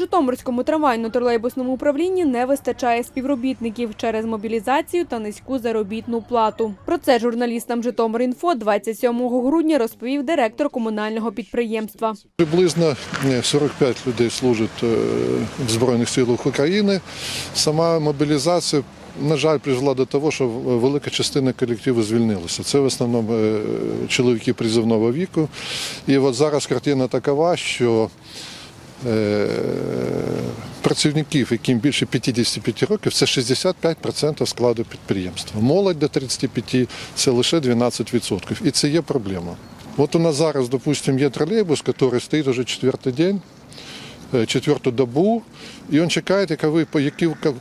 Житомирському трамвайно-тролейбусному управлінні не вистачає співробітників через мобілізацію та низьку заробітну плату. Про це журналістам Житомир.Інфо 27 грудня розповів директор комунального підприємства. Приблизно е, 45 людей служать е, в Збройних силах України. Сама мобілізація, на жаль, призвела до того, що велика частина колективу звільнилася. Це в основному е, чоловіки призовного віку. І от зараз картина такова, що е, працівників, яким більше 55 років, це 65% складу підприємства. Молодь до 35 – це лише 12%. І це є проблема. От у нас зараз, допустим, є тролейбус, який стоїть уже четвертий день, е, четверту добу, і він чекає, яка ви,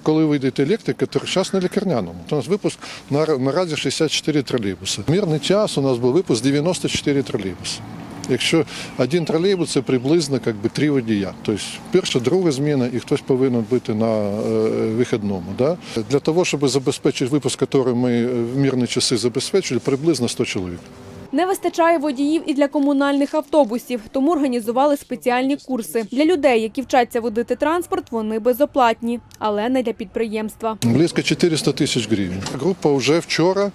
коли вийде електрика, то зараз на лікарняному. У нас випуск на, наразі 64 тролейбуси. Мірний час у нас був випуск 94 тролейбуси. Якщо один тролейбус це приблизно як би, три водія. Тобто перша, друга зміна і хтось повинен бути на е, вихідному. Да? Для того, щоб забезпечити випуск, який ми в мирні часи забезпечили, приблизно 100 чоловік. Не вистачає водіїв і для комунальних автобусів, тому організували спеціальні курси. Для людей, які вчаться водити транспорт, вони безоплатні, але не для підприємства. Близько 400 тисяч гривень. Група вже вчора.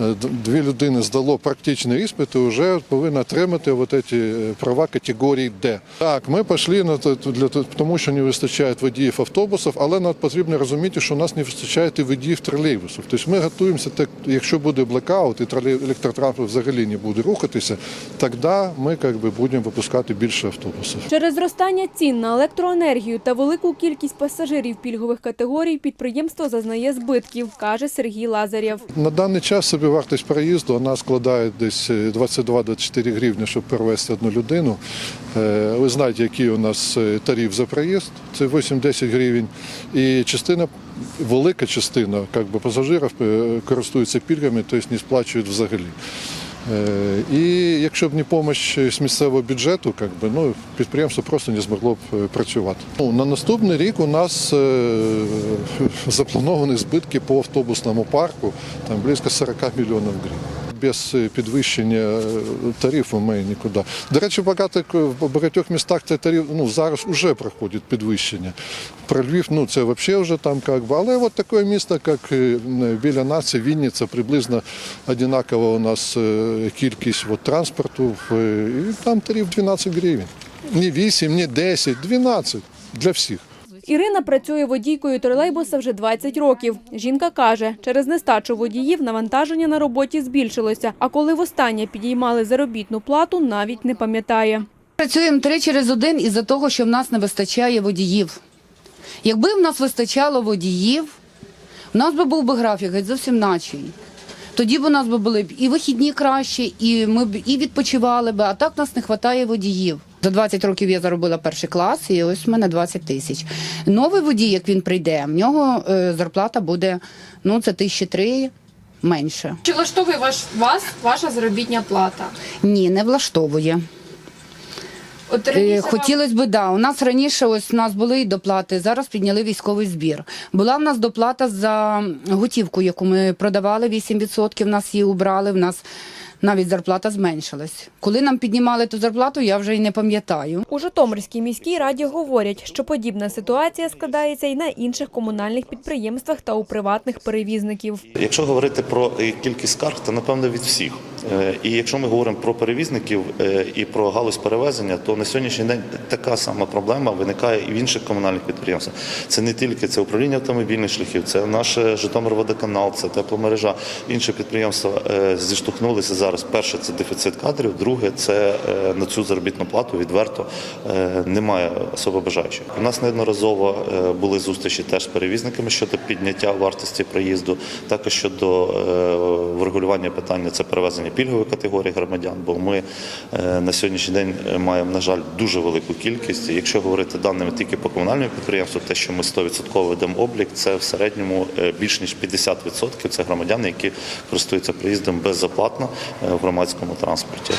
Е, Дві людини здало практичний іспит і вже повинна отримати вот ці е, права категорії Д. Так, ми пішли на для тому, що не вистачає водіїв автобусів, але нам потрібно розуміти, що у нас не вистачає і водіїв тролейбусів. Тобто ми готуємося, так, якщо буде блекаут і електротранспорт взагалі не буде рухатися, тоді ми як би, будемо випускати більше автобусів. Через зростання цін на електроенергію та велику кількість пасажирів пільгових категорій підприємство зазнає збитків, каже Сергій Лазарєв. На даний час собівартість переїзду вона складає десь е, 22-24 гривні, щоб перевезти одну людину. Е, Ви знаєте, який у нас е, тариф за проїзд, це 8-10 гривень. І частина, велика частина як би, пасажирів е, користуються пільгами, тобто не сплачують взагалі. Е, І якщо б не допомога з місцевого бюджету, як би, ну, підприємство просто не змогло б е, працювати. Ну, на наступний рік у нас е, заплановані збитки по автобусному парку там близько 40 мільйонів гривень. Без е, підвищення е, тарифу ми нікуди. До речі, багато в багатьох містах цей тариф ну, зараз вже проходить підвищення. Про Львів, ну це взагалі вже там як би. Але от таке місто, як е, біля нас, Вінниця, приблизно одинакова у нас е, кількість от, транспорту, е, і там тариф 12 гривень. Не 8, не 10, 12 для всіх. Ірина працює водійкою тролейбуса вже 20 років. Жінка каже, через нестачу водіїв навантаження на роботі збільшилося, а коли востаннє підіймали заробітну плату, навіть не пам'ятає. Працюємо три через один із-за того, що в нас не вистачає водіїв. Якби в нас вистачало водіїв, в нас би був би графік геть зовсім начий. Тоді б у нас би були б і вихідні краще, і ми б і відпочивали б, а так нас не вистачає водіїв. За 20 років я заробила перший клас, і ось в мене 20 тисяч. Новий водій, як він прийде, в нього е, зарплата буде ну це тисячі три менше. Чи влаштовує ваш вас ваша заробітня плата? Ні, не влаштовує. От Е, раніше Хотілося б, да. У нас раніше ось у нас були і доплати. Зараз підняли військовий збір. Була в нас доплата за готівку, яку ми продавали 8%, в нас її убрали. В нас навіть зарплата зменшилась. Коли нам піднімали ту зарплату, я вже й не пам'ятаю. У Житомирській міській раді говорять, що подібна ситуація складається і на інших комунальних підприємствах та у приватних перевізників. Якщо говорити про е, кількість скарг, то напевно від всіх. Е, І якщо ми говоримо про перевізників е, і про галузь перевезення, то на сьогоднішній день така сама проблема виникає і в інших комунальних підприємствах. Це не тільки це управління автомобільних шляхів, це наш Житомирводоканал, це тепломережа. Інші підприємства е, зіштовхнулися зараз. Перше це дефіцит кадрів, друге це е, на цю заробітну плату відверто е, немає особо бажаючих. У нас неодноразово е, були зустрічі теж з перевізниками щодо підняття вартості проїзду, також щодо е, врегулювання питання це перевезення пільгової категорії громадян. Бо ми е, на сьогоднішній день е, маємо, на жаль, дуже велику кількість. Якщо говорити даними тільки по комунальному підприємству, те, що ми 100% ведемо облік, це в середньому е, більш ніж 50% це громадяни, які користуються проїздом безоплатно в громадському транспорті.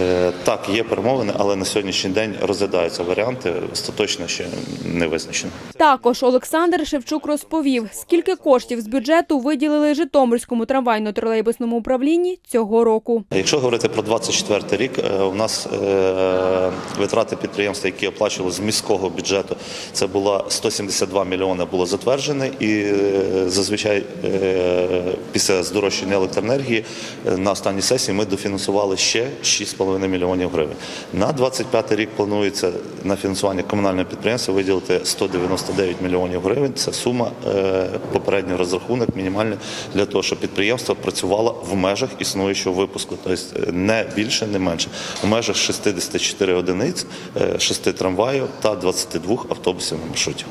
Е, Так, є перемовини, але на сьогоднішній день розглядаються варіанти, остаточно ще не визначено. Також Олександр Шевчук розповів, скільки коштів з бюджету виділили Житомирському трамвайно-тролейбусному управлінні цього року. Якщо говорити про 24 рік, е, у нас е, витрати підприємства, які оплачували з міського бюджету, це було 172 мільйони було затверджене, і зазвичай після здорожчання електроенергії на останній сесії ми дофінансували ще 6,5 мільйонів гривень. На 25 рік планується на фінансування комунального підприємства виділити 199 мільйонів гривень. Це сума е, попередній розрахунок мінімальний для того, щоб підприємство працювало в межах існуючого випуску, тобто е, не більше, не менше, в межах 64 одиниць, 6 трамваїв та 22 автобусів на маршруті.